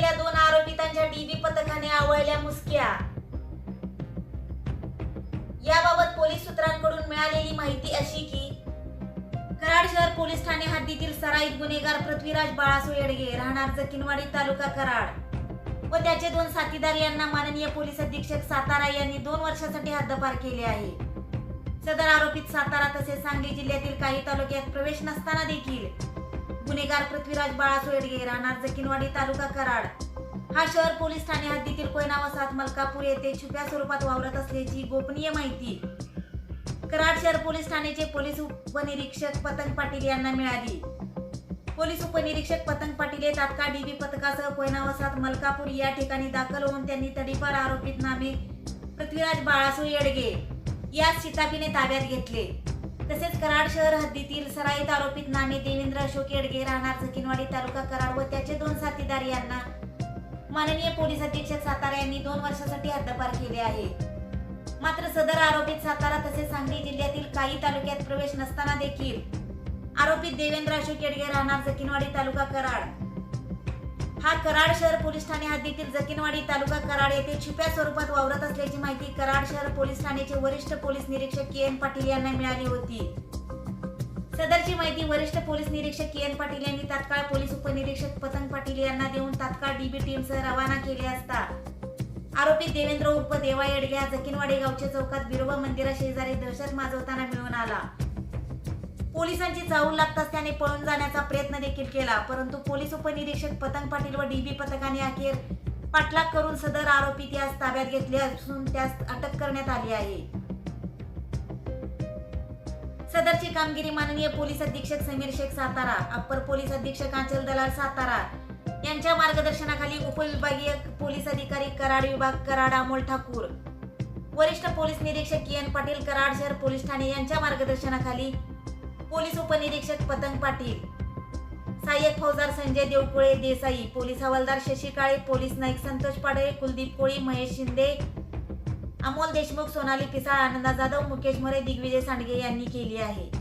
तडीपार असलेल्या दोन आरोपितांच्या डीबी पथकाने आवळल्या मुसक्या. याबाबत पोलीस सूत्रांकडून मिळालेली माहिती अशी की कराड शहर पोलीस ठाणे हद्दीतील सराईत गुन्हेगार पृथ्वीराज बाळासो येडगे राहणार जकिनवाडी तालुका कराड व त्याचे दोन साथीदार यांना माननीय पोलीस अधीक्षक सातारा यांनी दोन वर्षासाठी हद्दपार केले आहे. सदर आरोपित सातारा तसेच सांगली जिल्ह्यातील काही तालुक्यात प्रवेश नसताना देखील गुन्हेगार पृथ्वीराज बाळासो येडगे राहणार जकिनवाडी तालुका कराड. हा शहर पोलीस ठाणे हद्दीतील कोयना वसाहत मलकापूर येथे छुप्या स्वरूपात वावरत असल्याची गोपनीय माहिती. कराड शहर पोलीस ठाण्याचे पोलीस उपनिरीक्षक पतंग पाटील यांना मिळाली. पोलीस उपनिरीक्षक पतंग पाटील हे तात्काळ डीबी पथकासह कोयना वसाहत मलकापूर या ठिकाणी दाखल होऊन त्यांनी तडीपार आरोपित नामे पृथ्वीराज बाळासो येडगे या शिताफीने ताब्यात घेतले. तसेच कराड शहर हद्दीतील सराईत आरोपित नामे देवेंद्र अशोक येडगे राहणार जकिनवाडी तालुका कराड व त्याचे दोन साथीदार यांना माननीय पोलीस अधीक्षक सातारा यांनी दोन वर्षासाठी हद्दपार केले आहे. मात्र सदर आरोपित सातारा तसेच सांगली जिल्ह्यातील काही तालुक्यात प्रवेश नसताना देखील आरोपित देवेंद्र अशोक येडगे राहणार जकिनवाडी तालुका कराड. हा कराड शहर पोलीस ठाणे हद्दीतील जकिनवाडी तालुका कराड येथे छुप्या स्वरूपात वावरत असल्याची माहिती कराड शहर पोलीस ठाण्याचे वरिष्ठ पोलीस निरीक्षक के एन पाटील यांना मिळाली होती. सदरची माहिती वरिष्ठ पोलीस निरीक्षक के एन पाटील यांनी तात्काळ पोलीस उपनिरीक्षक पतंग पाटील यांना देऊन तात्काळ डीबी टीमसह रवाना केले असता. आरोपी देवेंद्र उर्फ देवा येडगे हा जकिनवाडी गावच्या चौकात बिरोबा मंदिरा शेजारी दहशत माजवताना मिळून आला. पोलिसांची चाहूल लागताच त्याने पळून जाण्याचा प्रयत्न देखील केला. परंतु पोलीस उपनिरीक्षक पतंग पाटील व डीबी पथकाने अखेर पाठलाग करून सदर आरोपी त्यास ताब्यात घेतले असून त्यास अटक करण्यात आली आहे. सदरची कामगिरी माननीय पोलीस अधीक्षक समीर शेख सातारा अप्पर पोलीस अधीक्षक आंचल दलाल सातारा यांच्या मार्गदर्शनाखाली उपविभागीय पोलीस अधिकारी कराड विभाग कराड अमोल ठाकूर वरिष्ठ पोलीस निरीक्षक के एन पाटील कराड शहर पोलीस ठाणे यांच्या मार्गदर्शनाखाली पोलीस उपनिरीक्षक पतंग पाटील सहाय्यक फौजदार संजय देवकुळे देसाई पोलीस हवालदार शशी काळे पोलीस नाईक संतोष पाडळे कुलदीप कोळी महेश शिंदे अमोल देशमुख सोनाली पिसाळ आनंदा जाधव मुकेश मोरे दिग्विजय सांडगे यांनी केली आहे.